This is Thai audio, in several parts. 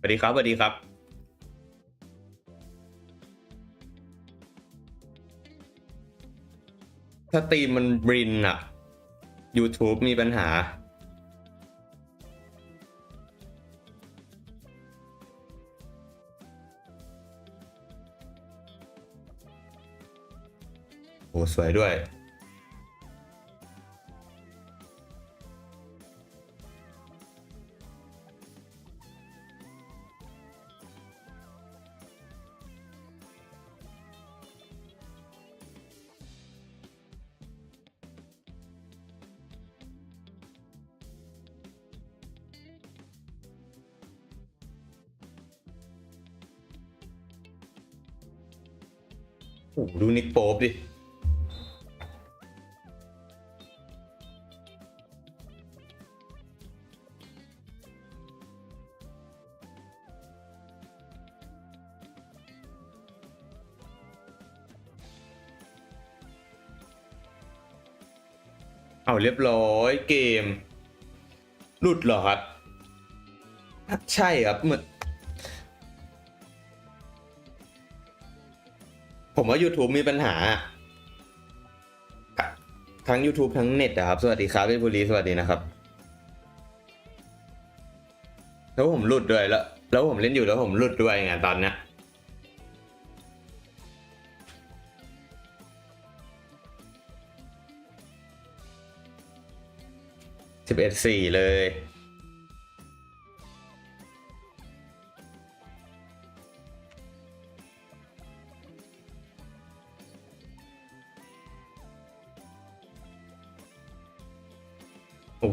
สวัสดีครับสวัสดีครับ ถ้าตีมมันบรินอะ YouTube มีปัญหา โอ้ สวยด้วย โอ้โหดูนิกโป๊ปดิ เอาเรียบร้อยเกม หลุดเหรอครับ ใช่ครับเหมือน ผมว่า YouTube มีปัญหา ทั้ง YouTube ทั้งเน็ตอะครับ สวัสดีครับพี่บุรีสวัสดีนะครับ แล้วผมหลุดด้วยแล้ว แล้วผมเล่นอยู่แล้วผมหลุดด้วยไงตอนเนี้ยสิบเอ็ดสี่เลย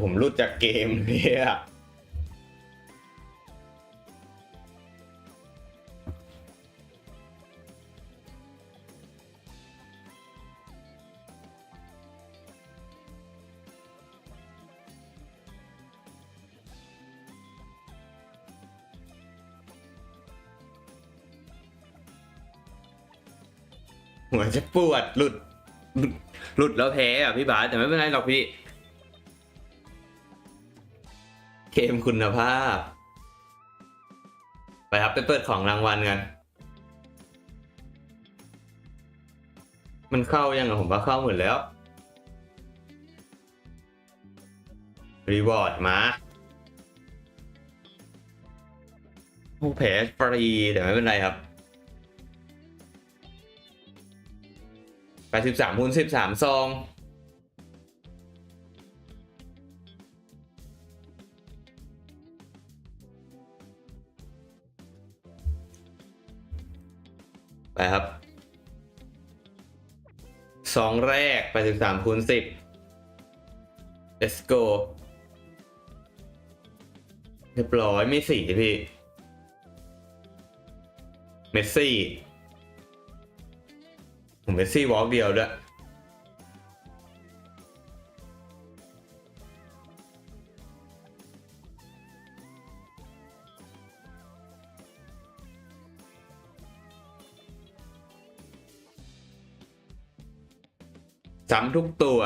ผมหลุดจากเกมเนี่ยหัวจะปวดหลุดหลุด หลุดแล้วแพ้อะพี่บาสแต่ไม่เป็นไรหรอกพี่ เกมคุณภาพ ไปครับไปเปิดของรางวัลกัน มันเข้ายังอะผมว่าเข้าหมดแล้ว รีวอร์ดมาผู้แพ้ฟรีแต่ไม่เป็นไรครับแปดสิบสามคูณสิบสามซอง ไปครับสองแรกไปถึงสามคูณสิบ let's go เรียบร้อยไม่สี่พี่ เมสซี่ผมเมสซี่วอล์กเดียวด้วย ซ้ำทุกตัว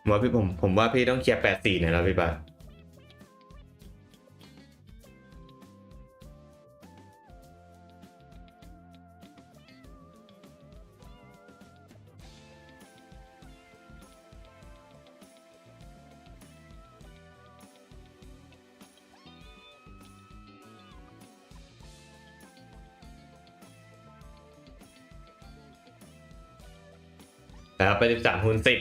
ผมว่าพี่ผมผมว่าพี่ต้องเคลียร์แปดสี่หน่ยแล้วพี่ปา นะครับไปสิบสามคูณสิบ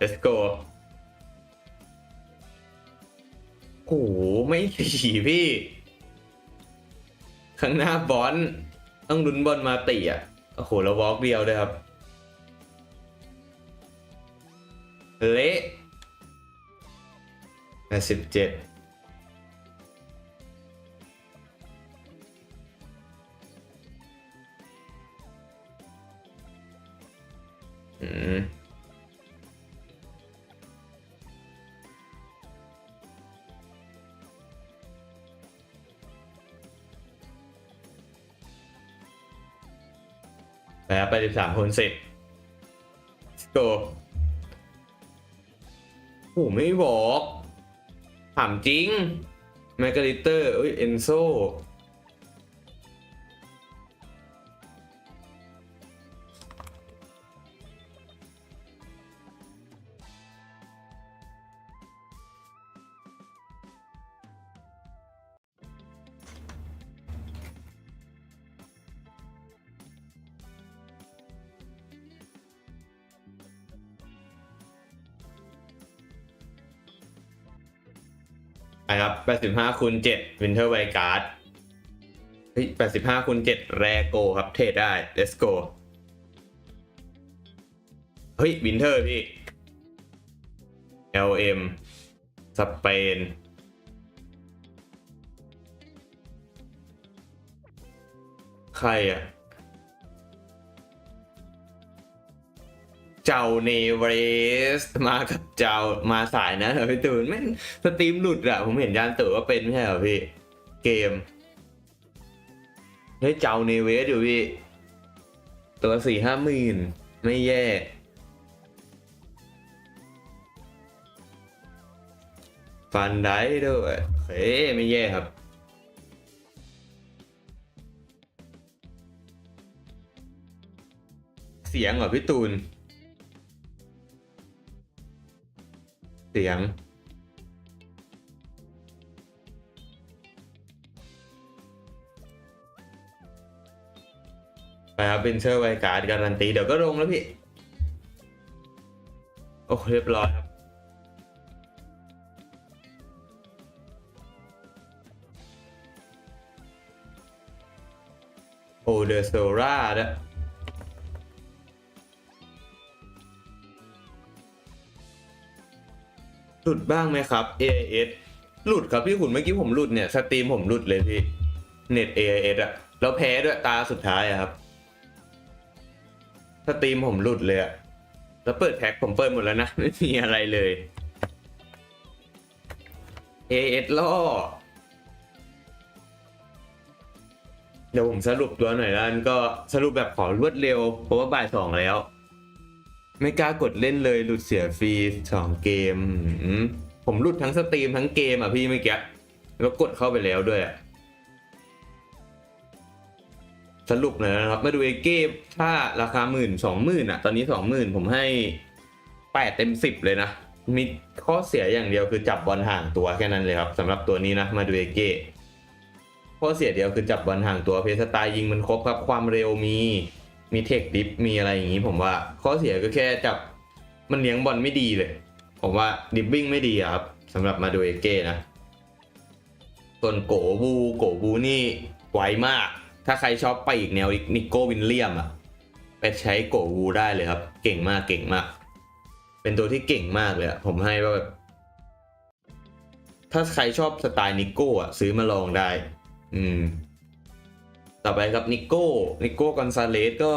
let's go โอ้โหไม่สี่พี่ ข้างหน้าบอลต้องลุ้นบอลมาติอะ โอ้โห แล้ววอล์กเดียวด้วยครับ เละแปดสิบเจ็ด แล้วไปสิบสามคนเสร็จโกโอ้ไม่บอก ถามจริง แมกกาลิเตอร์เอ้ย เอนโซ ไปครับ85คูณ7 Winter w i g a r d เฮ้ย85คูณ7แรโกครับ เทรดได้ let's go เฮ้ย Winter พี่ LM สเปนใครอะ เจ้าเนเวสมากับเจ้ามาสายนะเหรอพี่ตูนแม่งสตรีมหลุดอะผมเห็นยานเต๋อว่าเป็นไม่ใช่เหรอพี่ เกมเฮ้ยเจ้าเนเวสอยู่พี่ ตัวสี่ห้าหมื่นไม่แย่ฟันได้ด้วยเฮ้ยไม่แย่ครับเสียงเหรอพี่ตูน เสียง ไปครับเป็นเชอร์ไวการ์ดการันตี เดี๋ยวก็ลงแล้วพี่ โอ้เรียบร้อยครับโอเดอร์โซราด้วย หลุดบ้างไหมครับ AIS หลุดครับพี่ขุนเมื่อกี้ผมหลุดเนี่ยสตรีมผมหลุดเลยพี่เน็ต AIS อะแล้วแพ้ด้วยตาสุดท้ายอะครับสตรีมผมหลุดเลยอะแล้วเปิดแพ็คผมเปิดหมดแล้วนะ ไม่มีอะไรเลย AIS ล่อเดี๋ยวผมสรุปตัวหน่อยแล้วก็สรุปแบบขอรวดเร็ว เพราะว่าบ่ายสองแล้ว ไม่กล้ากดเล่นเลยหลุดเสียฟรีสองเกม ผมหลุดทั้งสตรีมทั้งเกมอะพี่เมื่อกี้แล้วกดเข้าไปแล้วด้วยสรุปหน่ยนะครับ มาดูเอเกมถ้าราคาหมื่นสองหมื่นอะ ตอนนี้สองหมื่นผมให้แปดเต็มสิบเลยนะ มีข้อเสียอย่างเดียวคือจับบอลห่างตัวแค่นั้นเลยครับสำหรับตัวนี้นะ มาดูเอเกข้อเสียเดียวคือจับบอลห่างตัวเพสตล์ยิงมันครบครับความเร็วมี มีเทคดิฟมีอะไรอย่างนี้ผมว่าข้อเสียก็แค่จับมันเลี้ยงบอลไม่ดีเลย ผมว่าดิฟบิ้งไม่ดีครับสำหรับมาดูเอเก้นะ ส่วนโกบูโกบูนี่ไวมาก ถ้าใครชอบไปอีกแนวนิโก้วินเลียมอะไปใช้โกบูได้เลยครับ เก่งมากเก่งมาก เป็นตัวที่เก่งมากเลยอะผมให้ว่าแบบถ้าใครชอบสไตล์นิโก้อะซื้อมาลองได้ อืม ต่อไปครับนิโก้นิโก้กอนซาเลสก็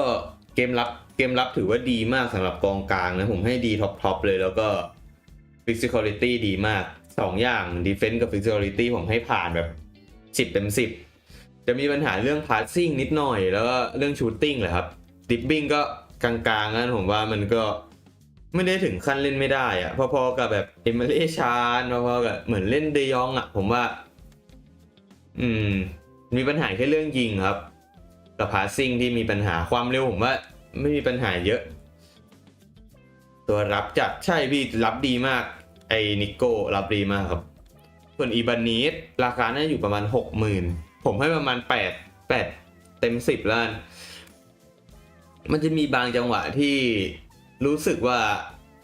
เกมรับเกมรับถือว่าดีมากสำหรับกองกลางนะผมให้ดีท็อปทอปเลยแล้วก็ฟิสิกอลิตี้ดีมากสองอย่างดีเฟน s ์กับฟิสิกอลิตี้ผมให้ผ่านแบบสิบเต็มสิบจะมีปัญหาเรื่องพาสซิ่งนิดหน่อย แล้วก็เรื่องชูตติ้งแหละครับดิฟบิ้งก็กลางๆนะผมว่ามันก็ไม่ได้ถึงขั้นเล่นไม่ได้อะพอๆกับแบบเอเมิเล่ชานพอๆกับเหมือนเล่นเดยองอะผมว่า อืม มีปัญหาแค่เรื่องยิงครับ กับพาสซิ่งที่มีปัญหาความเร็วผมว่าไม่มีปัญหาเยอะ ตัวรับจัดใช่พี่รับดีมาก ไอ้นิโก้รับดีมากครับ ส่วนอีบานีสราคาน่าอยู่ประมาณหกหมื่นผมให้ประมาณแปดแปดเต็มสิบล้าน มันจะมีบางจังหวะที่รู้สึกว่า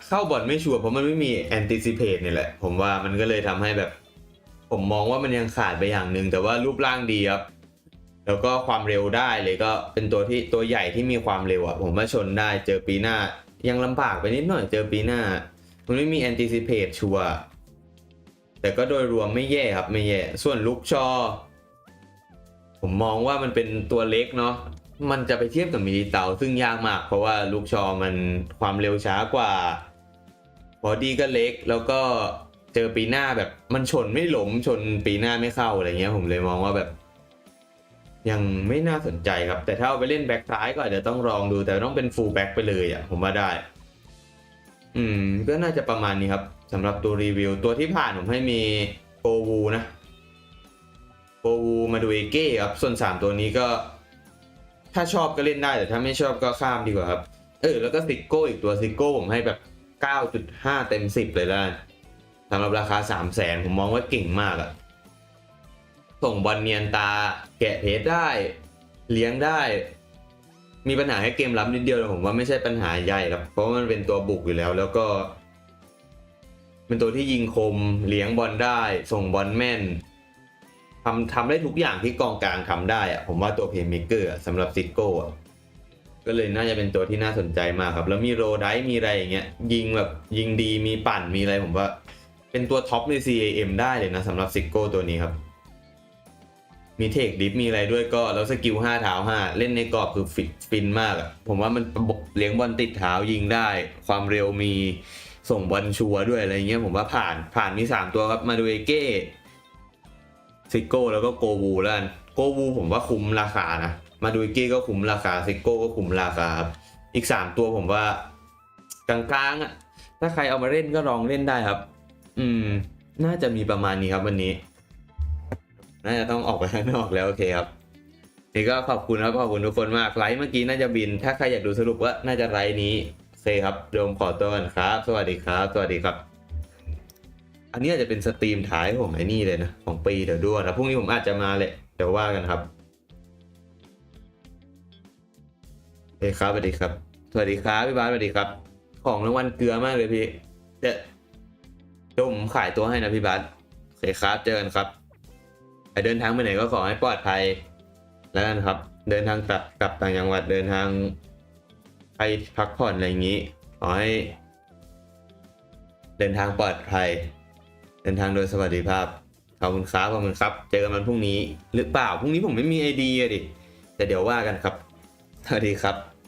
เข้าบอลไม่ชัวร์เพราะมันไม่มีแอนติซิเพตนี่แหละ ผมว่ามันก็เลยทำให้แบบ ผมมองว่ามันยังขาดไปอย่างหนึ่งแต่ว่ารูปร่างดีครับ แล้วก็ความเร็วได้เลยก็เป็นตัวที่ตัวใหญ่ที่มีความเร็วอะผมว่าชนได้เจอปีหน้า ยังลำบากไปนิดหน่อยเจอปีหน้า มันไม่มีแอนติซิเพตชัวแต่ก็โดยรวมไม่แย่ครับไม่แย่ส่วนลุกชอ ผมมองว่ามันเป็นตัวเล็กเนาะมันจะไปเทียบกับมิลิเตาซึ่งยากมาก เพราะว่าลูกชอมันความเร็วช้ากว่าบอดี้ก็เล็กแล้วก็ เจอปีหน้าแบบมันชนไม่หลมชนปีหน้าไม่เข้าอะไรเงี้ย ผมเลยมองว่าแบบ ยังไม่น่าสนใจครับ แต่ถ้าเอาไปเล่นแบ็คซ้ายก็อาจจะต้องลองดูแต่ต้องเป็นฟูลแบ็คไปเลยอะ ผมว่าได้ อืม ก็น่าจะประมาณนี้ครับสำหรับตัวรีวิว ตัวที่ผ่านผมให้มีโกวูนะโกวูมาดูเอเก้ครับ ส่วน 3 ตัวนี้ก็ ถ้าชอบก็เล่นได้แต่ถ้าไม่ชอบก็ข้ามดีกว่าครับ เออแล้วก็ซิกโก้อีกตัวซิกโก้ผมให้แบบ 9.5 เต็ม 10 เลยแล้ว สำหรับราคา3 0 0แสนผมมองว่าเก่งมากอะส่งบอลเนียนตาแกะเพจได้ เลี้ยงได้ มีปัญหาให้เกมรับนิดเดียวแต่ผมว่าไม่ใช่ปัญหาใหญ่ครับเพราะมันเป็นตัวบุกอยู่แล้ว แล้วก็ เป็นตัวที่ยิงคมเลี้ยงบอลได้ ส่งบอลแม่นทำทำได้ทุกอย่างที่กองกลางทำได้อะผมว่าตัวเพย์เมเกอร์สำหรับซิโก้ก็เลยน่าจะเป็นตัวที่น่าสนใจมากครับ แล้วมีโรไดมีอะไรอย่างเงี้ยยิงแบบยิงดีมีปั่นมีอะไรผมว่า เป็นตัวท็อปใน CAM ได้เลยนะสำหรับซิโก้ตัวนี้ครับ มีเทคดิฟมีอะไรด้วยก็ แล้วสกิล5เท้า5 เล่นในกรอบคือฟิตฟินมากอะผมว่ามันเลี้ยงบอลติดเท้ายิงได้ ความเร็วมีส่งบอลชัวร์ด้วยอะไรเงี้ยผมว่าผ่านผ่านมี 3 ตัวครับมาดูเอเก้ซิโก้แล้วก็โกวูแล้วกันโกวูผมว่าคุ้มราคานะ มาดูเอเก้ก็คุ้มราคาซิโก้ก็คุ้มราคาครับอีก 3 ตัวผมว่ากลางๆอะถ้าใครเอามาเล่นก็ลองเล่นได้ครับ อืม น่าจะมีประมาณนี้ครับวันนี้ น่าจะต้องออกไปข้างนอกแล้วโอเคครับ นี่ก็ขอบคุณครับขอบคุณทุกคนมากไลฟ์เมื่อกี้น่าจะบิน ถ้าใครอยากดูสรุปว่าน่าจะไลฟ์นี้โอเคครับโดมขอตัวกันครับ สวัสดีครับ สวัสดีครับ อันนี้อาจจะเป็นสตรีมท้ายของไอ้นี่เลยนะของปีเดี๋ยวดูนะพรุ่งนี้ผมอาจจะมาเลยเดี๋ยวว่ากันครับโอเคครับสวัสดีครับ สวัสดีครับพี่บาสสวัสดีครับ ของรางวัลเกลือมากเลยพี่เดี๋ยว ดี๋ยวผมขายตัวให้นะพี่บาสโอเคครับ เจอกันครับไปเดินทางไปไหนก็ขอให้ปลอดภัย แล้วกันครับ เดินทางกลับกลับต่างจังหวัดเดินทางไปพักผ่อนอะไรอย่างนี้ ขอให้ เดินทางปลอดภัย เดินทางโดยสวัสดิภาพขอบคุณครับขอบคุณครับ เจอกันวันพรุ่งนี้ หรือเปล่าพรุ่งนี้ผมไม่มีไอเดียดิแต่เดี๋ยวว่ากันครับสวัสดีครับ